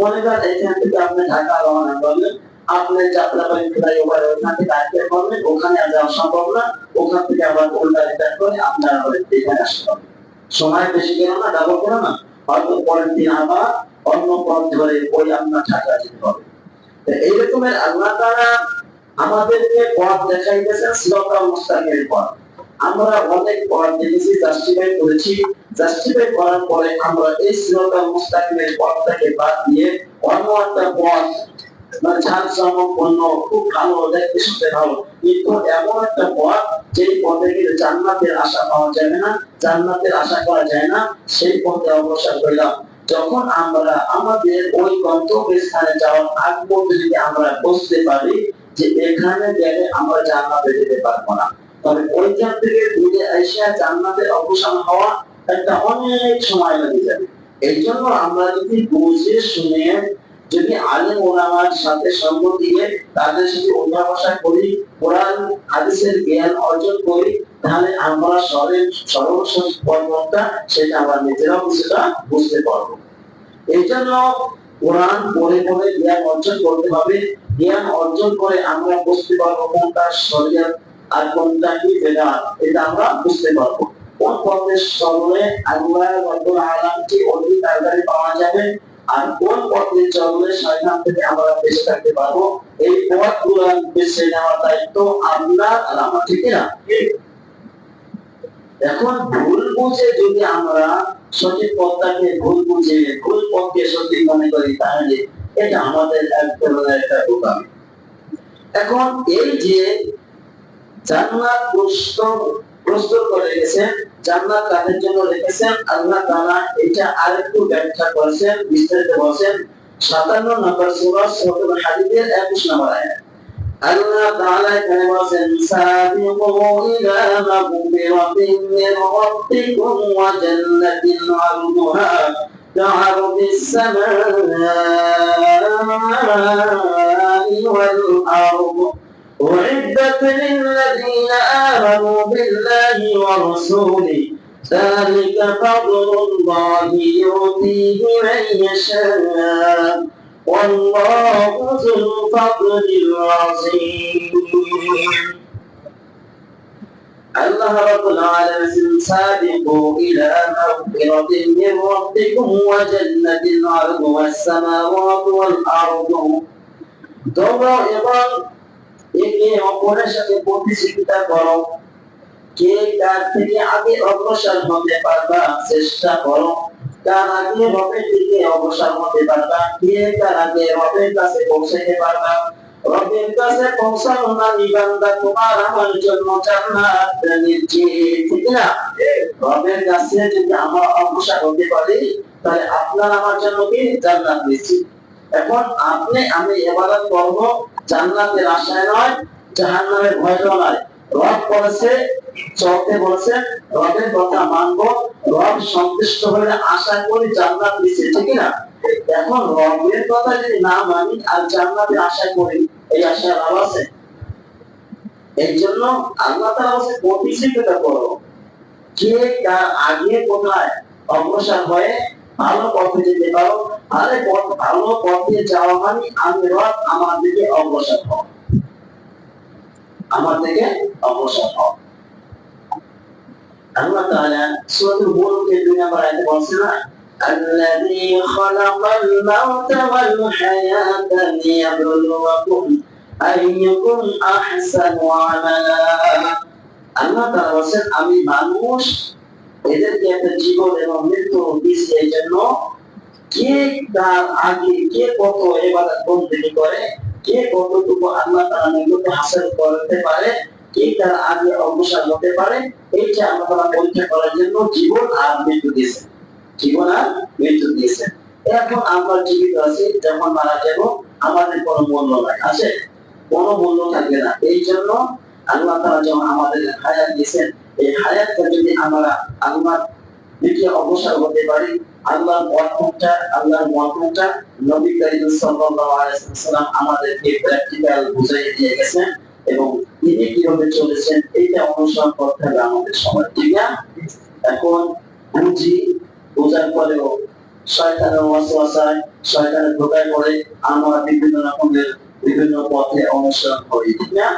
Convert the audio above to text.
মনে করেন এখান থেকে আপনি ঢাকা রওনা করলেন, আপনি যাত্রাবাড়ি ফ্লাইওভার ওখান থেকে আটকে করলেন, ওখানে আর যাওয়া সম্ভব না, ওখান থেকে আবার উল্টা রিটার্ন করে আপনার আবার এখানে আসতে হবে। সময় বেশি গেল না ডাবল গেল না, হয়তো পরের দিন আবার অন্য পথ ধরে ওই আপনার ঢাকা যেতে হবে। তো এই রকমের আল্লাহ তারা আমাদেরকে পথ দেখাইতেছেন, সিরাতাল মুস্তাকিমের পথ। আমরা অনেক পথ দেখেছি, জাস্টিফাই করেছি করার পরে আমরা এই মুস্তাকিমের পথটাকে বাদ দিয়ে অন্য একটা পথ মানে ঝাল খুব ভালো দেখতে শুনতে ভালো। কিন্তু এমন একটা পথ যে পথে জান্নাতের আশা পাওয়া যাবে না, জান্নাতের আশা করা যায় না, সেই পথে অগ্রসর হইলাম। যখন আমরা আমাদের ওই গন্তব্য স্থানে যাওয়ার আগ পর্যন্ত আমরা বুঝতে পারি যে এখানে গেলে আমরা জান্নাতে যেতে পারব না তবে ওইখান থেকে দূরে এসে জান্নাতের অবসান হওয়া একটা অনেক সময় লেগে যাবে এই জন্য আমরা যদি বুঝে শুনে যদি আলেম ওলামার সাথে দিয়ে তাদের সাথে করি, কোরআন, হাদিসের জ্ঞান অর্জন করি, তাহলে আমরা সরের সর্বশেষ সেটা আমরা নিজেরাও বুঝতে পারব। এই জন্য কোরআন পড়ে পড়ে জ্ঞান অর্জন করতে হবে। জ্ঞান অর্জন করে আমরা বুঝতে পারব কোনটা শরীয়ত আর কোনটা কি বেদাত, এটা আমরা বুঝতে পারব। এখন ভুল বুঝে যদি আমরা সঠিক পথটাকে ভুল বুঝে, ভুল পথকে সঠিক মনে করি, তাহলে এটা আমাদের এক ধরনের একটা বোকামি। এখন এই যে জান্নাত প্রস্তুত প্রস্তুত করে রেখেছেন জান্নাত কাদের জন্য রেখেছেন আল্লাহ তাআলা এটা আরেকটু ব্যাখ্যা করেছেন বিস্তারিত বলেছেন 57 নম্বর সূরা সূরা হাদীদের 21 নম্বর আয়াত আল্লাহ তাআলা এখানে বলেছেন সাবিকু ইলা মাগফিরাতিন মির রাব্বিকুম ওয়া জান্নাতিন আরদুহা كعرض السماء والأرض أعدت للذين آمنوا بالله ورسوله. ذلك فضل الله يؤتيه من يشاء. والله ذو الفضل العظيم. الله رب العالمين سابقوا إلى مغفرة من ربكم وجنة الأرض والسماوات والأرض. توبوا একে অপরের সাথে প্রতিযোগিতা করো। কে কার থেকে আগে অগ্রসর হতে পারবা, চেষ্টা করো। কার আগে রবের দিকে অগ্রসর হতে পারবা। কে কার আগে রবের কাছে পৌঁছাতে পারবা? রবের কাছে পৌঁছানো না নিবান্দা তোমার আমার জন্য জান্নাত ঠিক না? রবের কাছে যদি আমরা অগ্রসর হতে পারি, তাহলে আপনার আমার জন্য কি? জান্নাত নিশ্চিত এখন আপনি, আমি এবাদত করব জান্নাতের আশায় নয় জাহান্নামের ভয় নয়। রব করেছে চলতে বলেছে, রবের কথা মানবো, রব সন্তুষ্ট হলে আশা করি জান্নাত দিচ্ছে ঠিক না এখন রবের কথা যদি না মানি, আর জান্নাতের আশা করি, এই আশা লাভ আছে? এই জন্য আল্লাহ তাআলা বলছে প্রতিযোগিতা করো। কে কার আগে কোথায় অগ্রসর হয়ে ভালো পথে যেতে পারো আরে পথ ভালো পথে যাওয়া মানে আমি রব আমার দিকে অগ্রসর হও আমার থেকে অগ্রসর হও আল্লাহ তাআলা সূরাতুল মুলকে দুই নম্বর আয়াতে বলছেন না الذي خلق الموت والحياة ليبلوكم أيكم أحسن عملا আল্লাহ তাআলা বলছেন আমি মানুষ এদেরকে একটা জীবন এবং মৃত্যু দিয়েছি এই জন্য। কে তার আগে, কে কত এবাদত বন্দেগী করে, কে কতটুকু আল্লাহ তাআলা নিকটে হাসিল করতে পারে, কে তার আগে অগ্রসর হতে পারে, এইটা আল্লাহ তাআলা পরীক্ষা করার জন্য জীবন আর মৃত্যু দিয়েছেন জীবন আর মৃত্যু দিয়েছেন এখন আমরা জীবিত আছি যখন মারা যাব আমাদের কোনো মূল্য নাই। আছে? কোনো মূল্য থাকবে না। এই জন্য আল্লাহ তাআলা যখন আমাদের হায়াত দিয়েছেন এই হায়াতটা যদি আমরা দিকে অবসর হতে পারি, আল্লাহর আল্লাহর নবী সাল্লাল্লাহু আলাইহি ওয়াসাল্লাম আমাদেরকে প্র্যাকটিক্যাল দিয়ে গেছেন এবং তিনি কীভাবে চলেছেন অনুসরণ করতে হবে আমাদের ঠিক এখন বুঝি, বোঝার পরেও শয়তানের ওয়াসওয়াসায়, শয়তানের ধোকায় পড়ে আমরা বিভিন্ন রকমের বিভিন্ন পথে অনুসরণ করি, ঠিক না?